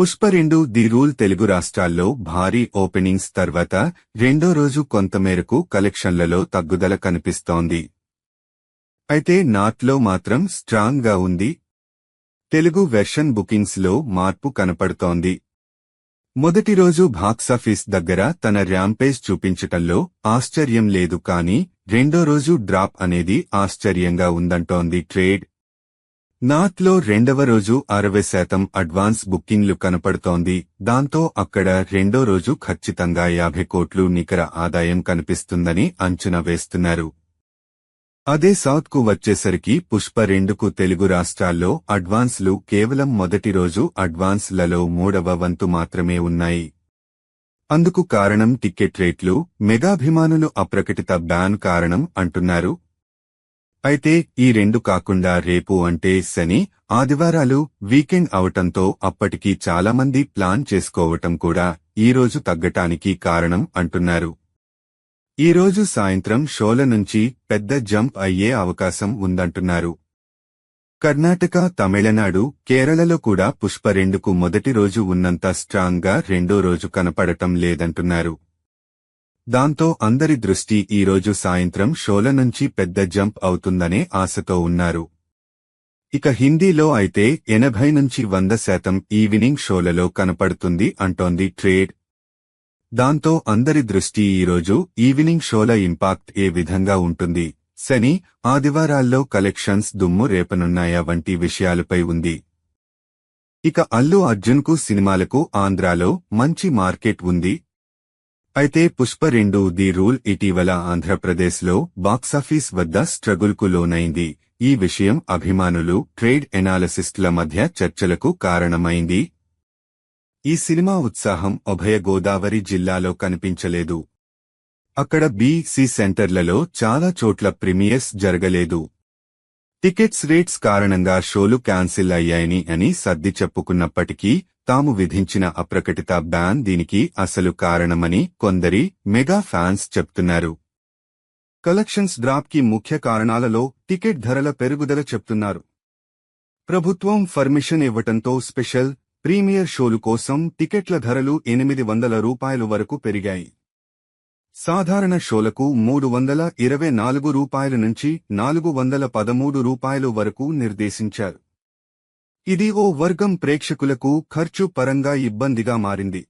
పుష్ప రెండు the rule Telugu రాష్ట్రాల్లో భారీ ఓపెనింగ్స్ తర్వాత రెండో రోజు కొంతమేరకు కలెక్షన్లలో తగ్గుదల కనిపిస్తోంది. అయితే నాట్లో మాత్రం స్ట్రాంగ్గా ఉంది. తెలుగు వెర్షన్ బుకింగ్స్లో మార్పు కనపడుతోంది. మొదటి రోజు బాక్సాఫీస్ దగ్గర తన ర్యాంపేజ్ చూపించటంలో ఆశ్చర్యం లేదు కానీ రెండో రోజు డ్రాప్ అనేది ఆశ్చర్యంగా ఉందంటోంది ట్రేడ్. నార్త్లో రెండవ రోజు అరవై శాతం అడ్వాన్స్ బుకింగ్లు కనపడుతోంది. దాంతో అక్కడ రెండో రోజు ఖచ్చితంగా యాభై కోట్లు నికర ఆదాయం కనిపిస్తుందని అంచనా వేస్తున్నారు. అదే సౌత్కు వచ్చేసరికి పుష్ప రెండుకు తెలుగు రాష్ట్రాల్లో అడ్వాన్స్లు కేవలం మొదటి రోజు అడ్వాన్స్లలో మూడవ వంతు మాత్రమే ఉన్నాయి. అందుకు కారణం టికెట్ రేట్లు మెగాభిమానులు అప్రకటిత బ్యాన్ కారణం అంటున్నారు. అయితే ఈ రెండు కాకుండా రేపు అంటే శని ఆదివారాలు వీకెండ్ అవటంతో అప్పటికి చాలామంది ప్లాన్ చేసుకోవటం కూడా ఈ రోజు తగ్గటానికి కారణం అంటున్నారు. ఈ రోజు సాయంత్రం షోల నుంచి పెద్ద జంప్ అయ్యే అవకాశం ఉందంటున్నారు. కర్ణాటక తమిళనాడు కేరళలో కూడా పుష్ప రెండుకు మొదటి రోజు ఉన్నంత స్ట్రాంగ్గా రెండో రోజు కనపడటం లేదంటున్నారు. దాంతో అందరి దృష్టి ఈ రోజు సాయంత్రం షోల నుంచి పెద్ద జంప్ అవుతుందనే ఆశతో ఉన్నారు. ఇక హిందీలో అయితే ఎనభై నుంచి వంద శాతం ఈవినింగ్ షోలలో కనపడుతుంది అంటోంది ట్రేడ్. దాంతో అందరి దృష్టి ఈరోజు ఈవినింగ్ షోల ఇంపాక్ట్ ఏ విధంగా ఉంటుంది? శని ఆదివారాల్లో కలెక్షన్స్ దుమ్ము రేపనున్నాయా వంటి విషయాలపై ఉంది. ఇక అల్లు అర్జున్కు సినిమాలకు ఆంధ్రాలో మంచి మార్కెట్ ఉంది అయితే పుష్ప రెండు ది రూల్ ఇటీవల ఆంధ్రప్రదేశ్లో బాక్సాఫీస్ వద్ద స్ట్రగుల్కు లోనైంది. ఈ విషయం అభిమానులు ట్రేడ్ ఎనాలసిస్టుల మధ్య చర్చలకు కారణమైంది. ఈ సినిమా ఉత్సాహం ఉభయ గోదావరి జిల్లాలో కనిపించలేదు. అక్కడ బీసీ సెంటర్లలో చాలా చోట్ల ప్రీమియర్స్ జరగలేదు. టికెట్స్ రేట్స్ కారణంగా షోలు క్యాన్సిల్ అయ్యాయని అని సర్ది చెప్పుకున్నప్పటికీ తాము విధించిన అప్రకటిత బ్యాన్ దీనికి అసలు కారణమని కొందరి మెగా ఫ్యాన్స్ చెప్తున్నారు. కలెక్షన్స్ డ్రాప్కి ముఖ్య కారణాలలో టికెట్ ధరల పెరుగుదల చెప్తున్నారు. ప్రభుత్వం పర్మిషన్ ఇవ్వటంతో స్పెషల్ ప్రీమియర్ షోలు కోసం టికెట్ల ధరలు ఎనిమిది వందల రూపాయలు వరకు పెరిగాయి. సాధారణ షోలకు మూడు వందల ఇరవై నాలుగు రూపాయల నుంచి నాలుగు వందల పదమూడు రూపాయలు వరకు నిర్దేశించారు. ఇది ఓ వర్గం ప్రేక్షకులకు ఖర్చు పరంగా ఇబ్బందిగా మారింది.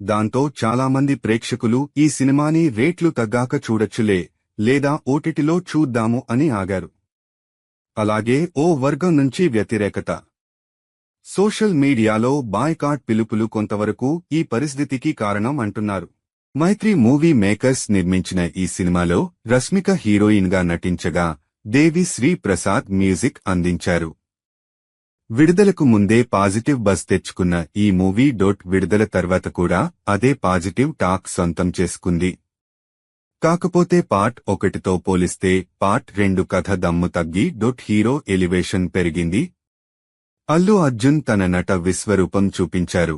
దాంతో చాలామంది ప్రేక్షకులు ఈ సినిమాని రేట్లు తగ్గాక చూడొచ్చులే లేదా ఓటిటిలో చూద్దాము అని ఆగారు. అలాగే ఓ వర్గం నుంచి వ్యతిరేకత. సోషల్ మీడియాలో బాయ్కాట్ పిలుపులు కొంతవరకు ఈ పరిస్థితికి కారణం అంటున్నారు. మైత్రి మూవీ మేకర్స్ నిర్మించిన ఈ సినిమాలో రష్మిక హీరోయిన్గా నటించగా దేవి శ్రీ ప్రసాద్ మ్యూజిక్ అందించారు. విడుదలకు ముందే పాజిటివ్ బస్ తెచ్చుకున్న ఈ మూవీ డోట్ విడుదల తర్వాత కూడా అదే పాజిటివ్ టాక్ సొంతం చేసుకుంది. కాకపోతే పార్ట్ ఒకటితో పోలిస్తే పార్ట్ రెండు కథ దమ్ము తగ్గి డొట్ హీరో ఎలివేషన్ పెరిగింది. అల్లు అర్జున్ తన నట విశ్వరూపం చూపించారు.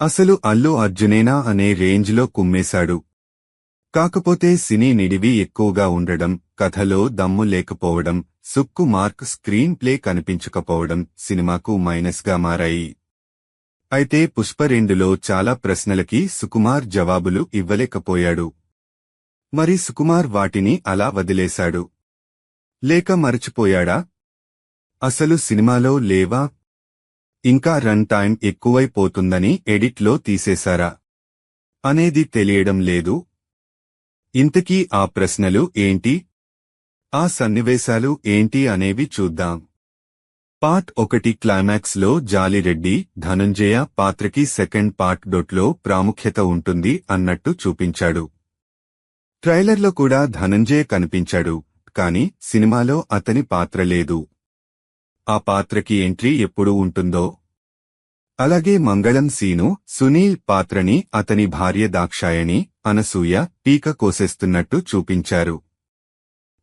అసలు అల్లు అర్జునేనా అనే రేంజ్లో కుమ్మేశాడు. కాకపోతే సినీ నిడివి ఎక్కువగా ఉండడం కథలో దమ్ము లేకపోవడం సుక్కు మార్క్ స్క్రీన్ ప్లే కనిపించకపోవడం సినిమాకు మైనస్గా మారాయి. అయితే పుష్ప రెండులో చాలా ప్రశ్నలకి సుకుమార్ జవాబులు ఇవ్వలేకపోయాడు. మరి సుకుమార్ వాటిని అలా వదిలేశాడు. లేక మరచిపోయాడా? అసలు సినిమాలో లేవా? ఇంకా రన్ టైం ఎక్కువైపోతుందని ఎడిట్లో తీసేశారా? అనేది తెలియడం లేదు. ఇంతకీ ఆ ప్రశ్నలు ఏంటి? ఆ సన్నివేశాలు ఏంటి అనేవి చూద్దాం. పార్ట్ ఒకటి క్లైమాక్స్లో జాలిరెడ్డి ధనంజయ పాత్రకి సెకండ్ పార్ట్ డొట్లో ప్రాముఖ్యత ఉంటుంది అన్నట్టు చూపించాడు. ట్రైలర్లో కూడా ధనంజయ కనిపించాడు కాని సినిమాలో అతని పాత్ర లేదు. ఆ పాత్రకి ఎంట్రీ ఎప్పుడు ఉంటుందో? అలాగే మంగళం సీను సునీల్ పాత్రని అతని భార్య దాక్షాయణి అనసూయ పీక కోసేస్తున్నట్టు చూపించారు.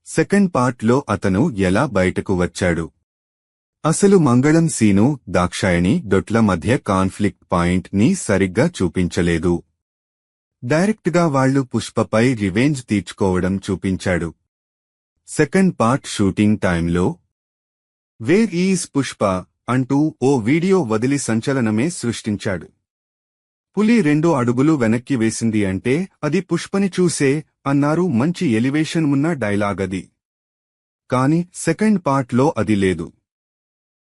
సెకండ్ పార్ట్లో అతను ఎలా బయటకు వచ్చాడు? అసలు మంగళం సీను దాక్షాయణి డొట్ల మధ్య కాన్ఫ్లిక్ట్ పాయింట్ని సరిగ్గా చూపించలేదు. డైరెక్ట్గా వాళ్ళు పుష్పపై రివెంజ్ తీర్చుకోవడం చూపించాడు. సెకండ్ పార్ట్ షూటింగ్ టైంలో వేర్ ఈజ్ పుష్ప? అంటూ ఓ వీడియో వదిలి సంచలనమే సృష్టించాడు. పులి రెండు అడుగులు వెనక్కి వేసింది అంటే అది పుష్పని చూసే అన్నారు మంచి ఎలివేషన్ ఉన్న డైలాగది. కాని సెకండ్ పార్ట్లో అది లేదు.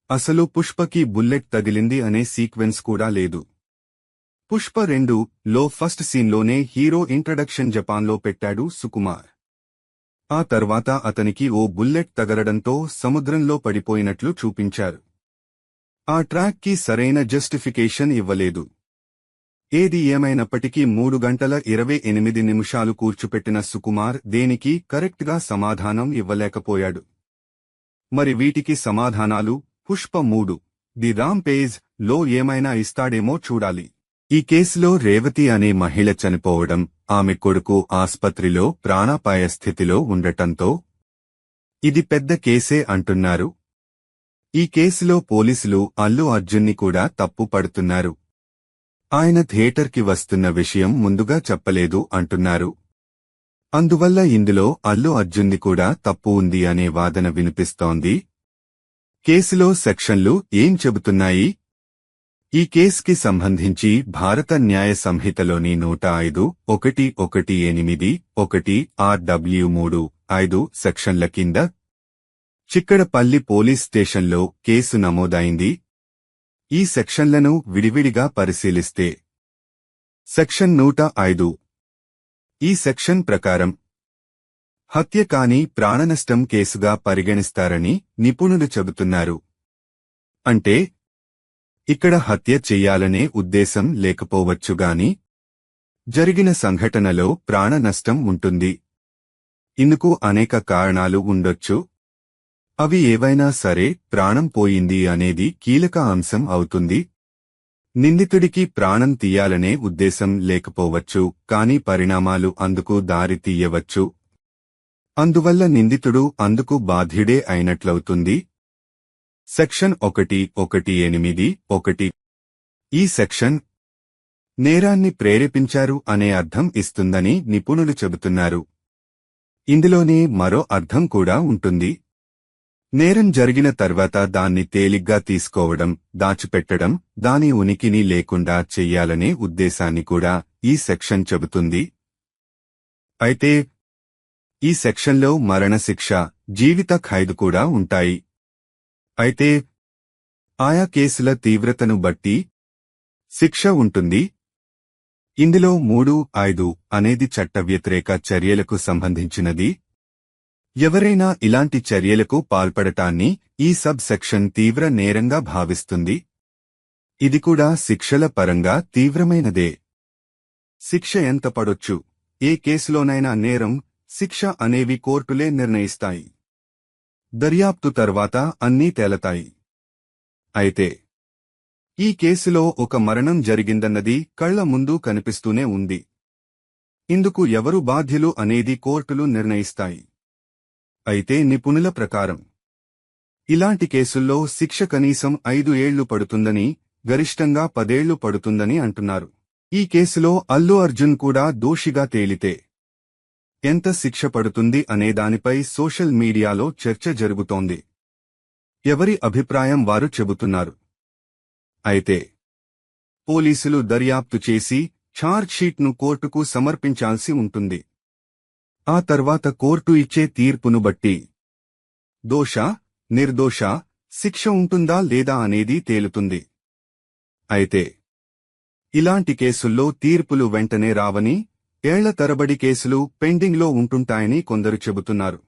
అసలు పుష్పకి బుల్లెట్ తగిలింది అనే సీక్వెన్స్ కూడా లేదు. పుష్ప రెండు లో ఫస్ట్ సీన్లోనే హీరో ఇంట్రడక్షన్ జపాన్లో పెట్టాడు సుకుమార్. ఆ తర్వాత అతనికి ఓ బుల్లెట్ తగలడంతో సముద్రంలో పడిపోయినట్లు చూపించారు. ఆ ట్రాక్కి సరైన జస్టిఫికేషన్ ఇవ్వలేదు. ఏది ఏమైనప్పటికీ మూడు గంటల ఇరవై ఎనిమిది నిమిషాలు కూర్చుపెట్టిన సుకుమార్ దేనికి కరెక్ట్గా సమాధానం ఇవ్వలేకపోయాడు. మరి వీటికి సమాధానాలు? పుష్ప మూడు. ది రామ్ పేజ్లో ఏమైనా ఇస్తాడేమో చూడాలి. ఈ కేసులో రేవతి అనే మహిళ చనిపోవడం ఆమె కొడుకు ఆస్పత్రిలో ప్రాణాపాయ స్థితిలో ఉండటంతో ఇది పెద్ద కేసే అంటున్నారు. ఈ కేసులో పోలీసులు అల్లు అర్జున్ని కూడా తప్పు పడుతున్నారు. ఆయన థియేటర్కి వస్తున్న విషయం ముందుగా చెప్పలేదు అంటున్నారు. అందువల్ల ఇందులో అల్లు అర్జున్ది కూడా తప్పు ఉంది అనే వాదన వినిపిస్తోంది. కేసులో సెక్షన్లు ఏం చెబుతున్నాయి? ఈ కేసుకి సంబంధించి భారత న్యాయ సంహితలోని నూట ఐదు ఒకటి ఒకటి ఎనిమిది ఒకటి ఆర్డబ్ల్యూ మూడు ఐదు సెక్షన్ల కింద చిక్కడపల్లి పోలీస్ స్టేషన్లో కేసు నమోదైంది. ఈ సెక్షన్లను విడివిడిగా పరిశీలిస్తే. సెక్షన్ నూట ఐదు. ఈ సెక్షన్ ప్రకారం. హత్య కాని ప్రాణనష్టం కేసుగా పరిగణిస్తారని నిపుణులు చెబుతున్నారు. అంటే ఇక్కడ హత్య చెయ్యాలనే ఉద్దేశం లేకపోవచ్చుగాని జరిగిన సంఘటనలో ప్రాణ నష్టం ఉంటుంది. ఇందుకు అనేక కారణాలు ఉండొచ్చు. అవి ఏవైనా సరే ప్రాణం పోయింది అనేది కీలక అంశం అవుతుంది. నిందితుడికి ప్రాణం తీయాలనే ఉద్దేశం లేకపోవచ్చు కాని పరిణామాలు అందుకు దారి తీయవచ్చు. అందువల్ల నిందితుడు అందుకు బాధ్యుడే అయినట్లవుతుంది. సెక్షన్ ఒకటి ఒకటి ఎనిమిది ఒకటి. ఈ సెక్షన్ నేరాన్ని ప్రేరేపించారు అనే అర్థం ఇస్తుందని నిపుణులు చెబుతున్నారు. ఇందులోనే మరో అర్థం కూడా ఉంటుంది. నేరం జరిగిన తర్వాత దాన్ని తేలిగ్గా తీసుకోవడం దాచిపెట్టడం దాని ఉనికిని లేకుండా చెయ్యాలనే ఉద్దేశాన్ని కూడా ఈ సెక్షన్ చెబుతుంది. అయితే ఈ సెక్షన్లో మరణశిక్ష జీవిత ఖైదు కూడా ఉంటాయి. అయితే ఆయా కేసుల తీవ్రతను బట్టి శిక్ష ఉంటుంది. ఇందులో మూడు ఐదు అనేది చట్ట వ్యతిరేక చర్యలకు సంబంధించినది. ఎవరైనా ఇలాంటి చర్యలకు పాల్పడటాన్ని ఈ సబ్ సెక్షన్ తీవ్ర నేరంగా భావిస్తుంది. ఇది కూడా శిక్షల పరంగా తీవ్రమైనదే. శిక్ష ఎంత పడొచ్చు? ఏ కేసులోనైనా నేరం శిక్ష అనేవి కోర్టులే నిర్ణయిస్తాయి. దర్యాప్తు తర్వాత అన్నీ తేలతాయి. అయితే ఈ కేసులో ఒక మరణం జరిగిందన్నది కళ్ళ ముందు కనిపిస్తూనే ఉంది. ఇందుకు ఎవరు బాధ్యులు అనేది కోర్టులు నిర్ణయిస్తాయి. అయితే నిపుణుల ప్రకారం. ఇలాంటి కేసుల్లో శిక్ష కనీసం ఐదు ఏళ్ళు పడుతుందని గరిష్టంగా పదేళ్ళు పడుతుందని అంటున్నారు. ఈ కేసులో అల్లు అర్జున్ కూడా దోషిగా తేలితే ఎంత శిక్ష పడుతుంది అనే దానిపై సోషల్ మీడియాలో చర్చ జరుగుతోంది. ఎవరి అభిప్రాయం వారు చెబుతున్నారు? అయితే పోలీసులు దర్యాప్తు చేసి ఛార్జ్షీట్ను కోర్టుకు సమర్పించాల్సి ఉంటుంది. ఆ తర్వాత కోర్టు ఇచ్చే తీర్పును బట్టి. దోష నిర్దోష శిక్ష ఉంటుందా లేదా అనేది తేలుతుంది. అయితే ఇలాంటి కేసుల్లో తీర్పులు వెంటనే రావని ఏళ్ళ తరబడి కేసులు పెండింగ్లో ఉంటుంటాయని కొందరు చెబుతున్నారు.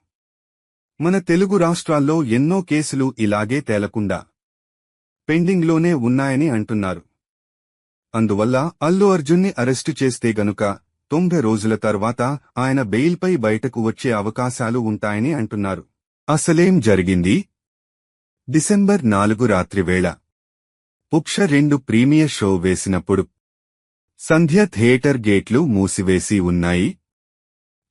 మన తెలుగు రాష్ట్రాల్లో ఎన్నో కేసులు ఇలాగే తేలకుండా పెండింగ్లోనే ఉన్నాయని అంటున్నారు. అందువల్ల అల్లు అర్జున్ని అరెస్టు చేస్తే గనుక తొంభై రోజుల తర్వాత ఆయన బెయిల్పై బయటకు వచ్చే అవకాశాలు ఉంటాయని అంటున్నారు. అసలేం జరిగింది? డిసెంబర్ నాలుగు రాత్రివేళ పుక్ష రెండు ప్రీమియర్ షో వేసినప్పుడు. సంధ్య థియేటర్ గేట్లు మూసివేసి ఉన్నాయి.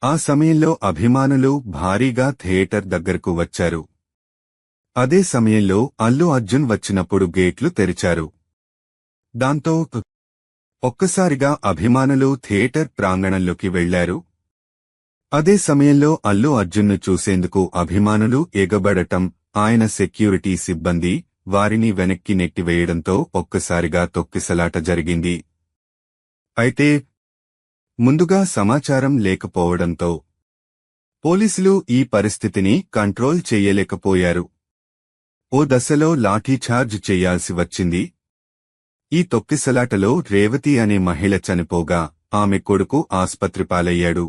ఆ సమయంలో అభిమానులు భారీగా థియేటర్ దగ్గరకు వచ్చారు. అదే సమయంలో అల్లు అర్జున్ వచ్చినప్పుడు గేట్లు తెరిచారు. దాంతో ఒక్కసారిగా అభిమానులు థియేటర్ ప్రాంగణంలోకి వెళ్ళారు. అదే సమయంలో అల్లు అర్జున్ను చూసేందుకు అభిమానులు ఎగబడటం ఆయన సెక్యూరిటీ సిబ్బంది వారిని వెనక్కి నెట్టివేయడంతో ఒక్కసారిగా తొక్కిసలాట జరిగింది. అయితే ముందుగా సమాచారం లేకపోవడంతో పోలీసులు ఈ పరిస్థితిని కంట్రోల్ చేయలేకపోయారు. ఓ దశలో లాఠీఛార్జ్ చేయాల్సి వచ్చింది. ఈ తొక్కిసలాటలో రేవతి అనే మహిళ చనిపోగా ఆమె కొడుకు ఆస్పత్రి పాలయ్యాడు.